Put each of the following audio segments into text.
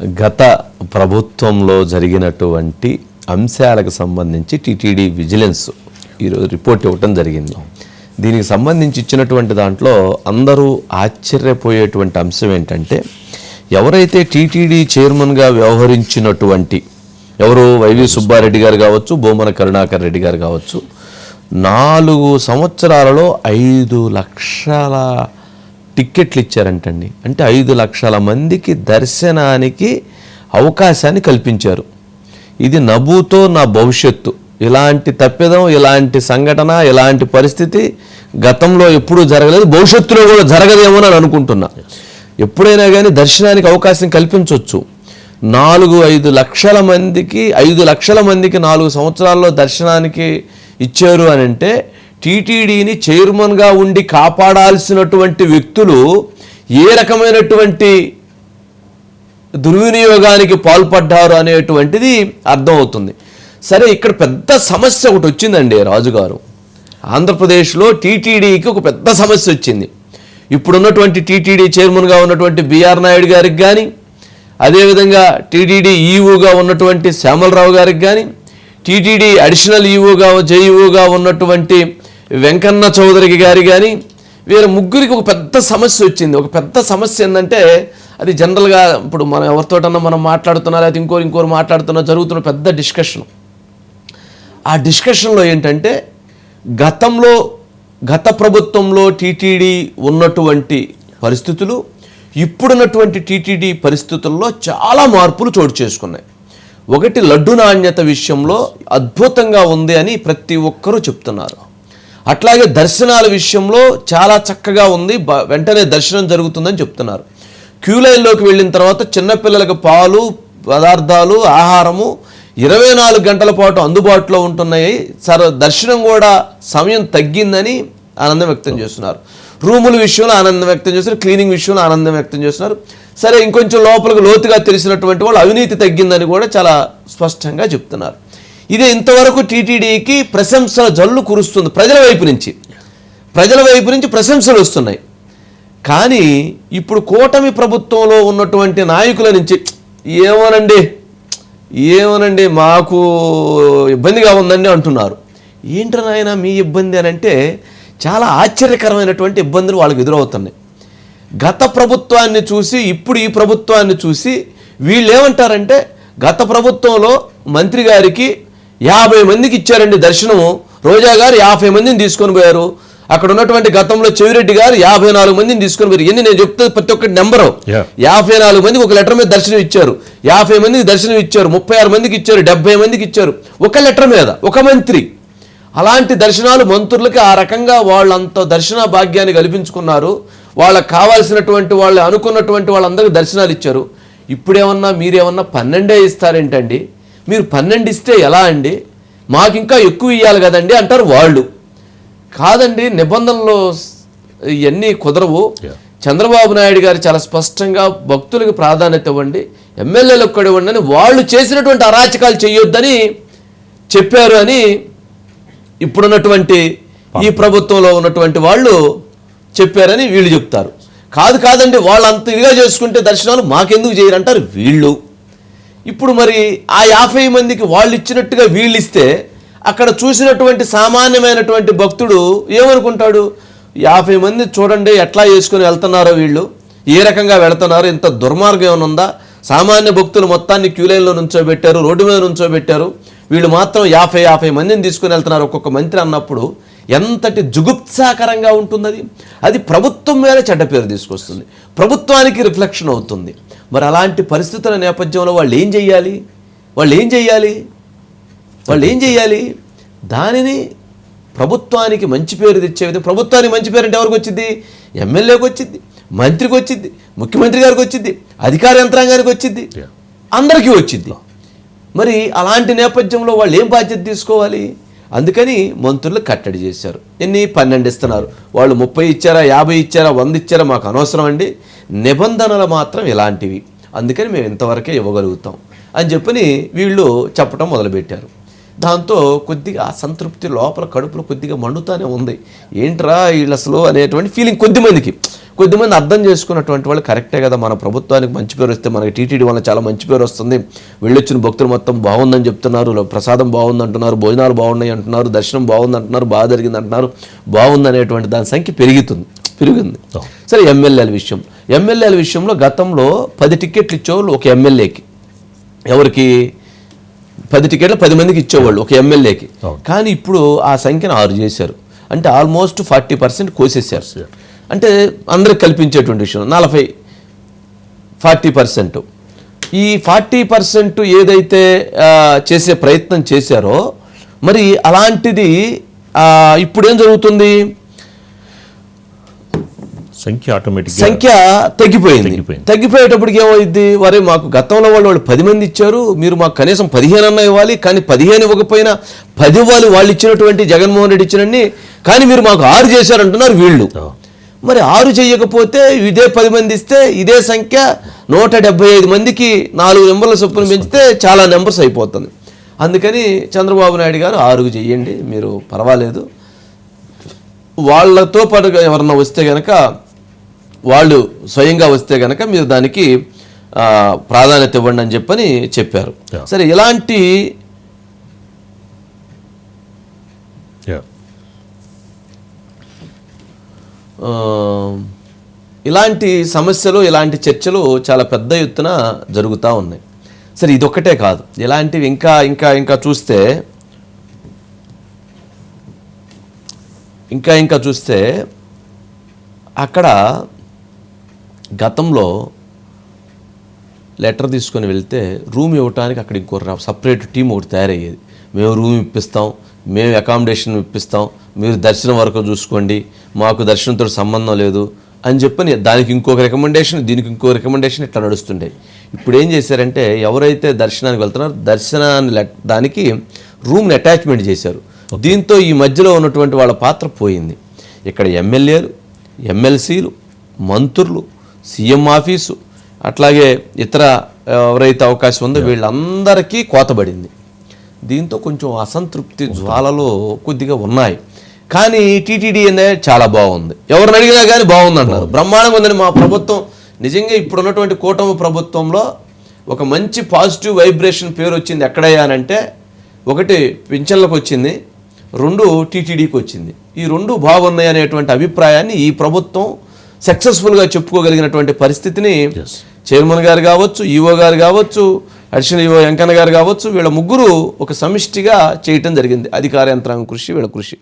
గత ప్రభుత్వంలో జరిగినటువంటి అంశాలకు సంబంధించి టీటీడీ విజిలెన్స్ ఈరోజు రిపోర్ట్ ఇవ్వటం జరిగింది. దీనికి సంబంధించి ఇచ్చినటువంటి దాంట్లో అందరూ ఆశ్చర్యపోయేటువంటి అంశం ఏంటంటే ఎవరైతే టీటీడీ చైర్మన్గా వ్యవహరించినటువంటి ఎవరు వైవి సుబ్బారెడ్డి గారు కావచ్చు బొమ్మన కరుణాకర్ రెడ్డి గారు కావచ్చు నాలుగు సంవత్సరాలలో ఐదు లక్షల టిక్కెట్లు ఇచ్చారంటండి. అంటే ఐదు లక్షల మందికి దర్శనానికి అవకాశాన్ని కల్పించారు. ఇది నబూతో నా భవిష్యత్తు. ఇలాంటి తప్పిదం ఇలాంటి సంఘటన ఇలాంటి పరిస్థితి గతంలో ఎప్పుడూ జరగలేదు భవిష్యత్తులో కూడా జరగదేమో అని అనుకుంటున్నా. ఎప్పుడైనా కానీ దర్శనానికి అవకాశం కల్పించవచ్చు నాలుగు ఐదు లక్షల మందికి ఐదు లక్షల మందికి నాలుగు సంవత్సరాల్లో దర్శనానికి ఇచ్చారు అని అంటే టీటీడీని చైర్మన్గా ఉండి కాపాడాల్సినటువంటి వ్యక్తులు ఏ రకమైనటువంటి దుర్వినియోగానికి పాల్పడ్డారు అనేటువంటిది అర్థమవుతుంది. సరే ఇక్కడ పెద్ద సమస్య ఒకటి వచ్చిందండి రాజుగారు. ఆంధ్రప్రదేశ్లో టీటీడీకి ఒక పెద్ద సమస్య వచ్చింది. ఇప్పుడున్నటువంటి టీటీడీ చైర్మన్గా ఉన్నటువంటి బిఆర్ నాయుడు గారికి కానీ అదేవిధంగా టీటీడీ ఈఓగా ఉన్నటువంటి శ్యామలరావు గారికి కానీ టీటీడీ అడిషనల్ ఈఓగా జేఈఓగా ఉన్నటువంటి వెంకన్న చౌదరికి గారి కానీ వీరి ముగ్గురికి ఒక పెద్ద సమస్య వచ్చింది. ఒక పెద్ద సమస్య ఏంటంటే అది జనరల్గా ఇప్పుడు మనం ఎవరితోటన్నా మనం మాట్లాడుతున్నా లేకపోతే ఇంకోరు ఇంకోరు మాట్లాడుతున్నా జరుగుతున్న పెద్ద డిస్కషన్ ఆ డిస్కషన్లో ఏంటంటే గతంలో గత ప్రభుత్వంలో టీటీడీ ఉన్నటువంటి పరిస్థితులు ఇప్పుడున్నటువంటి టీటీడీ పరిస్థితుల్లో చాలా మార్పులు చోటు చేసుకున్నాయి. ఒకటి లడ్డు నాణ్యత విషయంలో అద్భుతంగా ఉంది అని ప్రతి ఒక్కరూ చెప్తున్నారు. అట్లాగే దర్శనాల విషయంలో చాలా చక్కగా ఉంది. వెంటనే దర్శనం జరుగుతుందని చెప్తున్నారు. క్యూ లైన్లోకి వెళ్ళిన తర్వాత చిన్నపిల్లలకు పాలు పదార్థాలు ఆహారము ఇరవై నాలుగు గంటల పాటు అందుబాటులో ఉంటున్నాయి. సర దర్శనం కూడా సమయం తగ్గిందని ఆనందం వ్యక్తం చేస్తున్నారు. రూముల విషయంలో ఆనందం వ్యక్తం చేస్తున్నారు. క్లీనింగ్ విషయంలో ఆనందం వ్యక్తం చేస్తున్నారు. సరే ఇంకొంచెం లోపలికి లోతుగా తెలిసినటువంటి వాళ్ళు అవినీతి తగ్గిందని కూడా చాలా స్పష్టంగా చెప్తున్నారు. ఇదే ఇంతవరకు టీటీడీకి ప్రశంసల జల్లు కురుస్తుంది ప్రజల వైపు నుంచి. ప్రజల వైపు నుంచి ప్రశంసలు వస్తున్నాయి. కానీ ఇప్పుడు కూటమి ప్రభుత్వంలో ఉన్నటువంటి నాయకుల నుంచి ఏమోనండి ఏమోనండి మాకు ఇబ్బందిగా ఉందండి అంటున్నారు. ఏంటి నాయన మీ ఇబ్బంది అని అంటే చాలా ఆశ్చర్యకరమైనటువంటి ఇబ్బందులు వాళ్ళకి ఎదురవుతున్నాయి. గత ప్రభుత్వాన్ని చూసి ఇప్పుడు ఈ ప్రభుత్వాన్ని చూసి వీళ్ళు ఏమంటారంటే గత ప్రభుత్వంలో మంత్రి గారికి యాభై మందికి ఇచ్చారండి దర్శనము. రోజా గారు యాభై మందిని తీసుకొని పోయారు. అక్కడ ఉన్నటువంటి గతంలో చెవిరెడ్డి గారు యాభై నాలుగు మందిని తీసుకొని పోయారు. ఎన్ని నేను చెప్తే ప్రతి ఒక్కటి నెంబరు. యాభై నాలుగు మందికి ఒక లెటర్ మీద దర్శనం ఇచ్చారు. యాభై మందికి దర్శనం ఇచ్చారు. ముప్పై ఆరు మందికి ఇచ్చారు. డెబ్బై మందికి ఇచ్చారు. ఒక లెటర్ మీద ఒక మంత్రి. అలాంటి దర్శనాలు మంత్రులకి ఆ రకంగా వాళ్ళంత దర్శన భాగ్యాన్ని కల్పించుకున్నారు. వాళ్ళకి కావాల్సినటువంటి వాళ్ళు అనుకున్నటువంటి వాళ్ళందరికీ దర్శనాలు ఇచ్చారు. ఇప్పుడేమన్నా మీరేమన్నా పన్నెండే ఇస్తారేంటండి? మీరు పన్నెండు ఇస్తే ఎలా అండి? మాకు ఇంకా ఎక్కువ ఇవ్వాలి కదండి అంటారు వాళ్ళు. కాదండి నిబంధనలు ఇవన్నీ కుదరవు. చంద్రబాబు నాయుడు గారు చాలా స్పష్టంగా భక్తులకు ప్రాధాన్యత ఇవ్వండి. ఎమ్మెల్యేలకు కూడా ఇవ్వండి అని వాళ్ళు చేసినటువంటి అరాచకాలు చేయొద్దని చెప్పారు అని ఇప్పుడున్నటువంటి ఈ ప్రభుత్వంలో ఉన్నటువంటి వాళ్ళు చెప్పారని వీళ్ళు చెప్తారు. కాదు కాదండి వాళ్ళు అంత ఇదిగా చేసుకుంటే దర్శనాలు మాకెందుకు చేయరంటారు వీళ్ళు. ఇప్పుడు మరి ఆ యాభై మందికి వాళ్ళు ఇచ్చినట్టుగా వీళ్ళు ఇస్తే అక్కడ చూసినటువంటి సామాన్యమైనటువంటి భక్తుడు ఏమనుకుంటాడు? యాభై మంది చూడండి ఎట్లా చేసుకుని వెళ్తున్నారో వీళ్ళు? ఏ రకంగా వెళ్తున్నారు? ఇంత దుర్మార్గం ఏమైనా ఉందా? సామాన్య భక్తులు మొత్తాన్ని క్యూ లైన్లో నుంచోబెట్టారు రోడ్డు మీద నుంచోబెట్టారు. వీళ్ళు మాత్రం యాభై యాభై మందిని తీసుకుని వెళ్తున్నారు ఒక్కొక్క మంత్రి అన్నప్పుడు. ఎంతటి జుగుప్సాకరంగా ఉంటుంది అది అది ప్రభుత్వం మీద చెడ్డ పేరు తీసుకొస్తుంది. ప్రభుత్వానికి రిఫ్లెక్షన్ అవుతుంది. మరి అలాంటి పరిస్థితుల నేపథ్యంలో వాళ్ళు ఏం చెయ్యాలి? వాళ్ళు ఏం చెయ్యాలి? వాళ్ళు ఏం చెయ్యాలి? దానిని ప్రభుత్వానికి మంచి పేరు తెచ్చే విధంగా ప్రభుత్వానికి మంచి పేరు అంటే ఎవరికి వచ్చింది ఎమ్మెల్యేకి వచ్చింది మంత్రికి వచ్చింది ముఖ్యమంత్రి గారికి వచ్చింది అధికార యంత్రాంగానికి వచ్చింది. అందరికీ వచ్చింది మరి అలాంటి నేపథ్యంలో వాళ్ళు ఏం బాధ్యత తీసుకోవాలి? అందుకని మంత్రులు కట్టడి చేశారు. ఎన్ని? పన్నెండు ఇస్తున్నారు. వాళ్ళు ముప్పై ఇచ్చారా యాభై ఇచ్చారా వంద ఇచ్చారా మాకు అనవసరం అండి నిబంధనలు మాత్రం ఇలాంటివి. అందుకని మేము ఇంతవరకే ఇవ్వగలుగుతాం. అని చెప్పని వీళ్ళు చెప్పడం మొదలుపెట్టారు. దాంతో కొద్దిగా అసంతృప్తి లోపల కడుపులో కొద్దిగా మండుతానే ఉంది. ఏంట్రా వీళ్ళు అసలు అనేటువంటి ఫీలింగ్ కొద్ది మందికి. కొద్దిమంది అర్థం చేసుకున్నటువంటి వాళ్ళు కరెక్టే కదా. మన ప్రభుత్వానికి మంచి పేరు వస్తే మనకి టీటీడీ వల్ల చాలా మంచి పేరు వస్తుంది. వెళ్ళొచ్చిన భక్తులు మొత్తం బాగుందని చెప్తున్నారు. ప్రసాదం బాగుంది అంటున్నారు భోజనాలు బాగున్నాయి అంటున్నారు. దర్శనం బాగుంది అంటున్నారు బాగా జరిగింది అంటున్నారు. బాగుంది అనేటువంటి దాని సంఖ్య పెరుగుతుంది. పెరిగింది. సరే ఎమ్మెల్యేల విషయం. ఎమ్మెల్యేల విషయంలో గతంలో పది టికెట్లు ఇచ్చేవాళ్ళు ఒక ఎమ్మెల్యేకి. ఎవరికి? పది టికెట్లు పది మందికి ఇచ్చేవాళ్ళు ఒక ఎమ్మెల్యేకి. కానీ ఇప్పుడు ఆ సంఖ్యను ఆరు చేశారు. అంటే ఆల్మోస్ట్ ఫార్టీ పర్సెంట్ కోసేసారు అంటే అందరికి కల్పించేటువంటి విషయం. నలభై ఫార్టీ పర్సెంట్. ఈ ఫార్టీ పర్సెంట్ ఏదైతే చేసే ప్రయత్నం చేశారో మరి అలాంటిది ఇప్పుడు ఏం జరుగుతుంది? సంఖ్య ఆటోమేటిక్ సంఖ్య తగ్గిపోయింది. తగ్గిపోయేటప్పటికి ఏమైంది? వరే మాకు గతంలో వాళ్ళు వాళ్ళు పది మంది ఇచ్చారు మీరు మాకు కనీసం పదిహేను అన్న ఇవ్వాలి కానీ పదిహేను ఇవ్వకపోయినా పది ఇవ్వాలి వాళ్ళు ఇచ్చినటువంటి జగన్మోహన్ రెడ్డి ఇచ్చినన్ని కానీ మీరు మాకు ఆరు చేశారంటున్నారు వీళ్ళు. మరి ఆరు చేయకపోతే ఇదే పది మంది ఇస్తే ఇదే సంఖ్య నూట డెబ్బై ఐదు మందికి నాలుగు నెంబర్ల చొప్పున పెంచితే చాలా నెంబర్స్ అయిపోతుంది. అందుకని చంద్రబాబు నాయుడు గారు ఆరుగు చెయ్యండి మీరు పర్వాలేదు. వాళ్ళతో పాటు ఎవరన్నా వస్తే గనక వాళ్ళు స్వయంగా వస్తే గనక మీరు దానికి ప్రాధాన్యత ఇవ్వండి అని చెప్పని చెప్పారు. సరే ఇలాంటి ఇలాంటి సమస్యలు ఇలాంటి చర్చలు చాలా పెద్ద ఎత్తున జరుగుతూ ఉన్నాయి. సరే ఇదొక్కటే కాదు. ఇలాంటివి ఇంకా ఇంకా ఇంకా చూస్తే ఇంకా ఇంకా చూస్తే అక్కడ గతంలో లెటర్ తీసుకొని వెళ్తే రూమ్ ఇవ్వటానికి అక్కడ ఇంకో సపరేట్ టీం ఒకటి తయారయ్యేది. మేము రూమ్ ఇప్పిస్తాం మేము అకామిడేషన్ ఇప్పిస్తాం మీరు దర్శనం వరకు చూసుకోండి మాకు దర్శనంతో సంబంధం లేదు అని చెప్పని దానికి ఇంకొక రికమెండేషన్ దీనికి ఇంకో రికమెండేషన్ ఇట్లా నడుస్తుండే. ఇప్పుడు ఏం చేశారంటే ఎవరైతే దర్శనానికి వెళ్తున్నారో దర్శనాన్ని దానికి రూమ్ని అటాచ్మెంట్ చేశారు. దీంతో ఈ మధ్యలో ఉన్నటువంటి వాళ్ళ పాత్ర పోయింది. ఇక్కడ ఎమ్మెల్యేలు ఎమ్మెల్సీలు మంత్రులు సీఎం ఆఫీసు అట్లాగే ఇతర ఎవరైతే అవకాశం ఉందో వీళ్ళందరికీ కోతబడింది. దీంతో కొంచెం అసంతృప్తి జ్వాలలు కొద్దిగా ఉన్నాయి. కానీ టీటీడీ అనేది చాలా బాగుంది. ఎవరిని అడిగినా కానీ బాగుంది. అంటారు బ్రహ్మాండంగా ఉందని మా ప్రభుత్వం నిజంగా ఇప్పుడు ఉన్నటువంటి కూటమి ప్రభుత్వంలో ఒక మంచి పాజిటివ్ వైబ్రేషన్ పేరు వచ్చింది ఎక్కడయ్యా అంటే ఒకటి పింఛన్లకు వచ్చింది రెండు టీటీడీకి వచ్చింది. ఈ రెండు బాగున్నాయి అనేటువంటి అభిప్రాయాన్ని ఈ ప్రభుత్వం సక్సెస్ఫుల్గా చెప్పుకోగలిగినటువంటి పరిస్థితిని. చైర్మన్ గారు కావచ్చు ఈఓ గారు కావచ్చు అడిషనల్ ఈఓ వెంకన్న గారు కావచ్చు వీళ్ళ ముగ్గురు ఒక సమిష్టిగా చేయటం జరిగింది. అధికార యంత్రాంగం కృషి వీళ్ళ కృషి.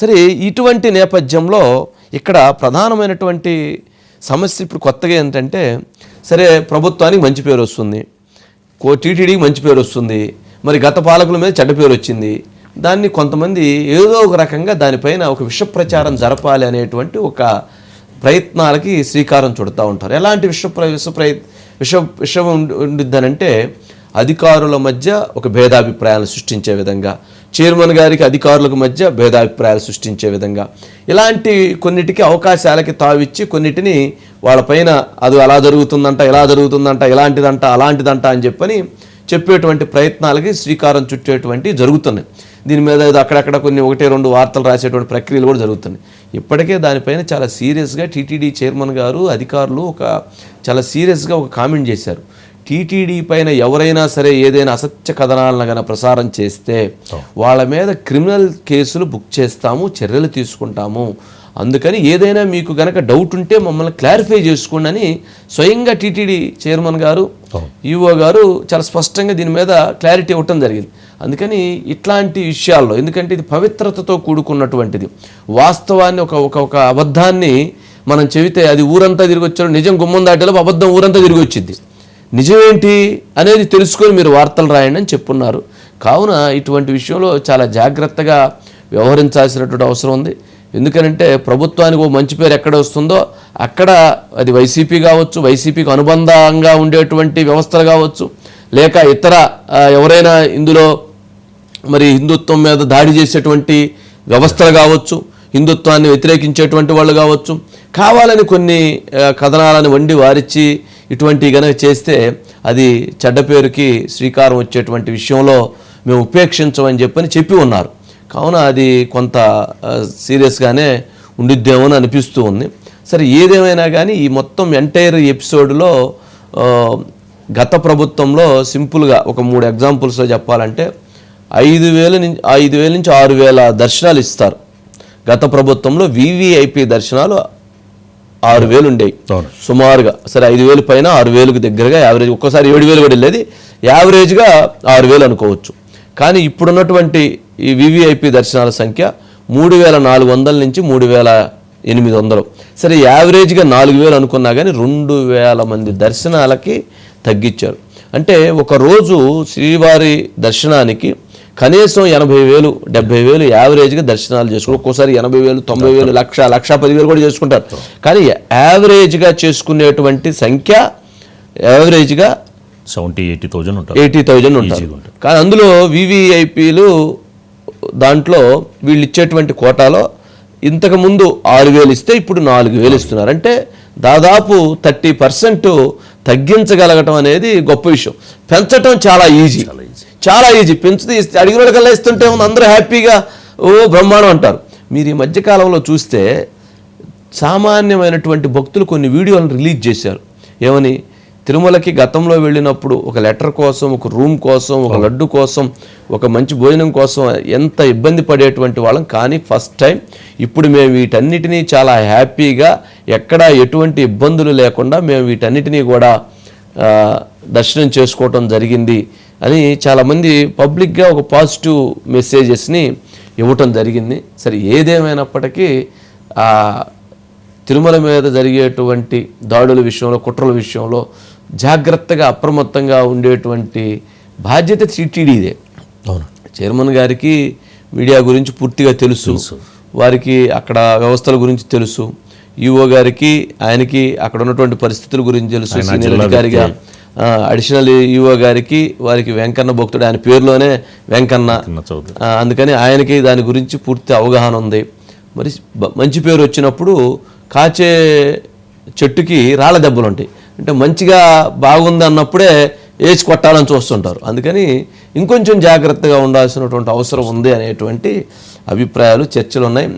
సరే ఇటువంటి నేపథ్యంలో ఇక్కడ ప్రధానమైనటువంటి సమస్య ఇప్పుడు కొత్తగా ఏంటంటే సరే ప్రభుత్వానికి మంచి పేరు వస్తుంది. కో టీటీడీకి మంచి పేరు వస్తుంది. మరి గత పాలకుల మీద చెడ్డ పేరు వచ్చింది. దాన్ని కొంతమంది ఏదో ఒక రకంగా దానిపైన ఒక విష ప్రచారం జరపాలి అనేటువంటి ఒక ప్రయత్నాలకి శ్రీకారం చుడతా ఉంటారు. ఎలాంటి విష ప్ర- విష ప్రయ విష విషం ఉండిద్దనంటే అధికారుల మధ్య ఒక భేదాభిప్రాయాలు సృష్టించే విధంగా చైర్మన్ గారికి అధికారులకు మధ్య భేదాభిప్రాయాలు సృష్టించే విధంగా ఇలాంటి కొన్నిటికి అవకాశాలకి తావిచ్చి కొన్నిటిని వాళ్ళపైన అది అలా జరుగుతుందంట ఇలా జరుగుతుందంట ఇలాంటిదంట అలాంటిదంట అని చెప్పని చెప్పేటువంటి ప్రయత్నాలకి శ్రీకారం చుట్టేటువంటి జరుగుతున్నాయి. దీని మీద అక్కడక్కడ కొన్ని ఒకటి రెండు వార్తలు రాసేటువంటి ప్రక్రియలు కూడా జరుగుతున్నాయి. ఇప్పటికే దానిపైన చాలా సీరియస్గా టీటీడీ చైర్మన్ గారు అధికారులు ఒక చాలా సీరియస్గా ఒక కామెంట్ చేశారు. టీటీడీ పైన ఎవరైనా సరే ఏదైనా అసత్య కథనాలను కనుక ప్రసారం చేస్తే వాళ్ళ మీద క్రిమినల్ కేసులు బుక్ చేస్తాము చర్యలు తీసుకుంటాము. అందుకని ఏదైనా మీకు గనక డౌట్ ఉంటే మమ్మల్ని క్లారిఫై చేసుకోండి అని స్వయంగా టీటీడీ చైర్మన్ గారు ఈఓ గారు చాలా స్పష్టంగా దీని మీద క్లారిటీ ఇవ్వటం జరిగింది. అందుకని ఇట్లాంటి విషయాల్లో ఎందుకంటే ఇది పవిత్రతతో కూడుకున్నటువంటిది వాస్తవాన్ని ఒక ఒక ఒక అబద్ధాన్ని మనం చెబితే అది ఊరంతా తిరిగి వచ్చారు నిజం గుమ్మం దాటేలోపు అబద్ధం ఊరంతా తిరిగి వచ్చింది. నిజమేంటి అనేది తెలుసుకొని మీరు వార్తలు రాయండి అని చెప్పున్నారు. కావున ఇటువంటి విషయంలో చాలా జాగ్రత్తగా వ్యవహరించాల్సినటువంటి అవసరం ఉంది. ఎందుకనంటే ప్రభుత్వానికి ఓ మంచి పేరు ఎక్కడ వస్తుందో అక్కడ అది వైసీపీ కావచ్చు వైసీపీకి అనుబంధంగా ఉండేటువంటి వ్యవస్థలు కావచ్చు లేక ఇతర ఎవరైనా ఇందులో మరి హిందుత్వం మీద దాడి చేసేటువంటి వ్యవస్థలు కావచ్చు హిందుత్వాన్ని వ్యతిరేకించేటువంటి వాళ్ళు కావచ్చు కావాలని కొన్ని కథనాలను వండి వారిచ్చి ఇటువంటి గనక చేస్తే అది చెడ్డ పేరుకి శ్రీకారం వచ్చేటువంటి విషయంలో మేము ఉపేక్షించమని చెప్పని చెప్పి ఉన్నారు. కావున అది కొంత సీరియస్గానే ఉండిద్దేమో అని అనిపిస్తూ ఉంది. సరే ఏదేమైనా కానీ ఈ మొత్తం ఎంటైర్ ఎపిసోడ్లో గత ప్రభుత్వంలో సింపుల్గా ఒక మూడు ఎగ్జాంపుల్స్లో చెప్పాలంటే ఐదు వేల నుంచి ఐదు వేల నుంచి ఆరు వేల దర్శనాలు ఇస్తారు. గత ప్రభుత్వంలో వివిఐపి దర్శనాలు ఆరు వేలు ఉండేవి. సుమారుగా సరే ఐదు వేలు పైన ఆరు వేలకు దగ్గరగా యావరేజ్ ఒక్కసారి ఏడు వేలు కూడా వెళ్ళేది. యావరేజ్గా ఆరు వేలు అనుకోవచ్చు. కానీ ఇప్పుడున్నటువంటి ఈ వివిఐపి దర్శనాల సంఖ్య మూడు వేల నాలుగు వందల నుంచి మూడు వేల ఎనిమిది వందలు. సరే యావరేజ్గా నాలుగు వేలు అనుకున్నా కానీ రెండు వేల మంది దర్శనాలకి తగ్గించారు. అంటే ఒక రోజు శ్రీవారి దర్శనానికి కనీసం ఎనభై వేలు డెబ్బై వేలు యావరేజ్గా దర్శనాలు చేసుకుంటారు ఒక్కోసారి ఎనభై వేలు తొంభై వేలు లక్ష లక్ష పదివేలు కూడా చేసుకుంటారు. కానీ యావరేజ్గా చేసుకునేటువంటి సంఖ్య యావరేజ్గా సెవెంటీ ఎయిటీ థౌజండ్ ఉంటారు. ఎయిటీ థౌజండ్ ఉంటారు. ఉంటుంది. కానీ అందులో వివిఐపీలు దాంట్లో వీళ్ళు ఇచ్చేటువంటి కోటాలో ఇంతకు ముందు ఆరు వేలు ఇస్తే ఇప్పుడు నాలుగు వేలు ఇస్తున్నారు. అంటే దాదాపు థర్టీ పర్సెంట్ తగ్గించగలగటం అనేది గొప్ప విషయం. పెంచటం చాలా ఈజీ. చాలా ఈజీ. పెంచుతూ ఇస్తే అడిగిన వాళ్ళకల్లా ఇస్తుంటే ఉంది. అందరూ హ్యాపీగా ఓ బ్రహ్మాండం అంటారు. మీరు ఈ మధ్యకాలంలో చూస్తే సామాన్యమైనటువంటి భక్తులు కొన్ని వీడియోలను రిలీజ్ చేశారు. ఏమని? తిరుమలకి గతంలో వెళ్ళినప్పుడు ఒక లెటర్ కోసం ఒక రూమ్ కోసం ఒక లడ్డు కోసం ఒక మంచి భోజనం కోసం ఎంత ఇబ్బంది పడేటువంటి వాళ్ళం. కానీ ఫస్ట్ టైం ఇప్పుడు మేము వీటన్నిటినీ చాలా హ్యాపీగా ఎక్కడా ఎటువంటి ఇబ్బందులు లేకుండా మేము వీటన్నిటినీ కూడా దర్శనం చేసుకోవటం జరిగింది అని చాలామంది పబ్లిక్గా ఒక పాజిటివ్ మెసేజెస్ని ఇవ్వటం జరిగింది. సరే ఏదేమైనప్పటికీ తిరుమల మీద జరిగేటువంటి దాడుల విషయంలో కుట్రల విషయంలో జాగ్రత్తగా అప్రమత్తంగా ఉండేటువంటి బాధ్యత టీటీడీదే అవును. చైర్మన్ గారికి మీడియా గురించి పూర్తిగా తెలుసు. వారికి అక్కడ వ్యవస్థల గురించి తెలుసు. ఈఓ గారికి ఆయనకి అక్కడ ఉన్నటువంటి పరిస్థితుల గురించి తెలుసు. సీనియర్ అధికారిగా. అడిషనల్ ఈఓ గారికి వారికి వెంకన్న భక్తుడు ఆయన పేరులోనే వెంకన్న. అందుకని ఆయనకి దాని గురించి పూర్తి అవగాహన ఉంది. మరి మంచి పేరు వచ్చినప్పుడు కాచే చెట్టుకి రాళ్ళ దెబ్బలు ఉంటాయి. అంటే మంచిగా బాగుంది అన్నప్పుడే ఏచి కొట్టాలని చూస్తుంటారు. అందుకని ఇంకొంచెం జాగ్రత్తగా ఉండాల్సినటువంటి అవసరం ఉంది అనేటువంటి అభిప్రాయాలు చర్చలు ఉన్నాయి.